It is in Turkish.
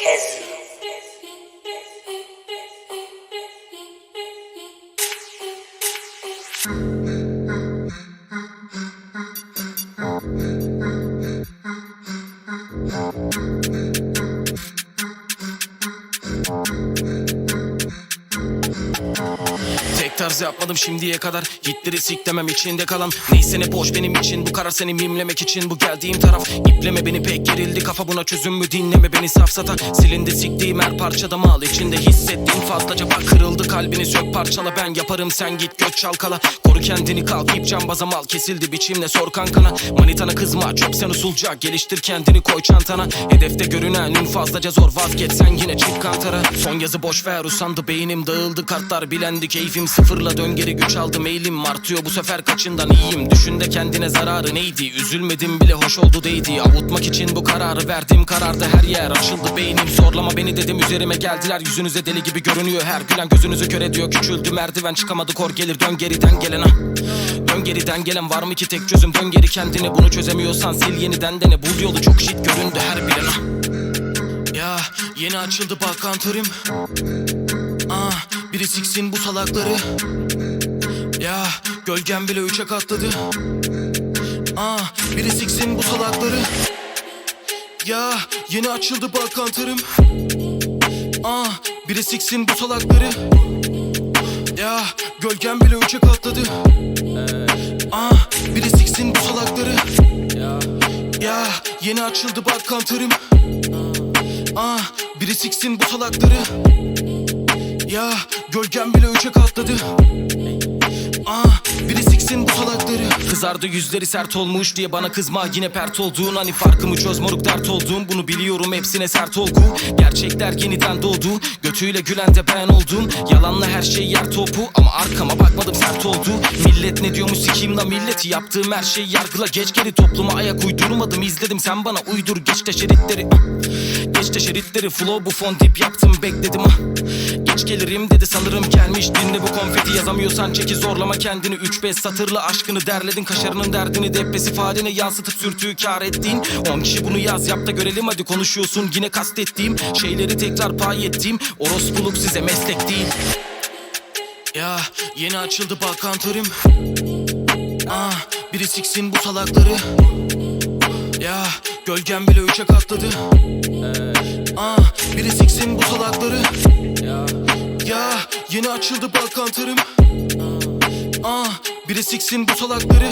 Kiss. Tek tarz yapmadım şimdiye kadar. Hitleri siklemem içinde kalan Neyse ne boş benim için. Bu karar seni mimlemek için. Bu geldiğim taraf. İpleme beni pek gerildi. Kafa buna çözüm mü? Dinleme beni safsata Silindi siktiğim her parçada mal. İçinde Hissettiğim fazlaca bak. Kırıldı kalbini. Sök parçala. Ben yaparım. Sen git göç çalkala Koru kendini kalk ip cambaza mal. Kesildi biçimle. Sor kankana. Manitana kızma. Çöp sen usulca. Geliştir kendini. Koy çantana. Hedefte görünen ün fazlaca zor. Vazgeç. Sen yine çık kantara. Son yazı boş ver. Usandı beynim. Dağıldı kartlar. Bilendi Keyfim sıfırla dön geri güç aldım eğilim artıyor. Bu sefer kaçından iyiyim? Düşün de kendine zararı neydi? Üzülmedim bile hoş oldu değdi. Avutmak için bu kararı verdim kararda her yer açıldı. Beynim Zorlama beni dedim üzerime geldiler. Yüzünüze deli gibi görünüyor Her gülen gözünüzü kör ediyor. Küçüldü merdiven çıkamadı kor gelir. Dön geriden gelen ah Dön geriden gelen var mı ki tek çözüm? Dön geri kendine bunu çözemiyorsan sil yeniden dene. Bul yolu çok şit göründü her ah Ya yeni açıldı bak kantarım. Ah biri siksin bu salakları. Ya gölgem bile üçe katladı. Ah biri siksin bu salakları. Ya yeni açıldı bak kantarım. Ah biri siksin bu salakları. Ya gölgem bile üçe katladı. Ah biri siksin bu salakları. Ya yeni açıldı bak kantarım. Ah biri siksin bu salakları Ya gölgem bile üçe katladı. Ah biri siksin bu salakları. Kızardı yüzleri sert olmuş diye bana kızma. Yine pert olduğun hani farkımı çöz moruk dert olduğum Bunu biliyorum hepsine sert olgu. Gerçekler yeniden doğdu. Götüyle gülen de ben oldum. Yalanla her şey yer topu Ama arkama bakmadım sert oldu. Millet ne diyormuş sikiyim la milleti Yaptığım her şeyi yargıla. Geç geri Topluma ayak uydurmadım izledim. Sen bana uydur Geç de şeritleri De şeritleri flow bu fon dip yaptım bekledim ah. Geç gelirim dedi sanırım gelmiş. Dinle bu konfeti yazamıyorsan çeki zorlama kendini. 3-5 satırla aşkını derledin kaşarının derdini depresif haline yansıtıp sürtüğü kar ettiğin 10 kişi bunu yaz yap da görelim hadi konuşuyorsun. Yine kastettiğim şeyleri tekrar pay ettiğim orospuluk size meslek değil. Ya yeni açıldı bak kantarım. Ah biri siksin bu salakları gölgem bile üçe katladı. Ah biri siksin bu salakları Ya. Yeni açıldı bak kantarım. Ah biri siksin bu salakları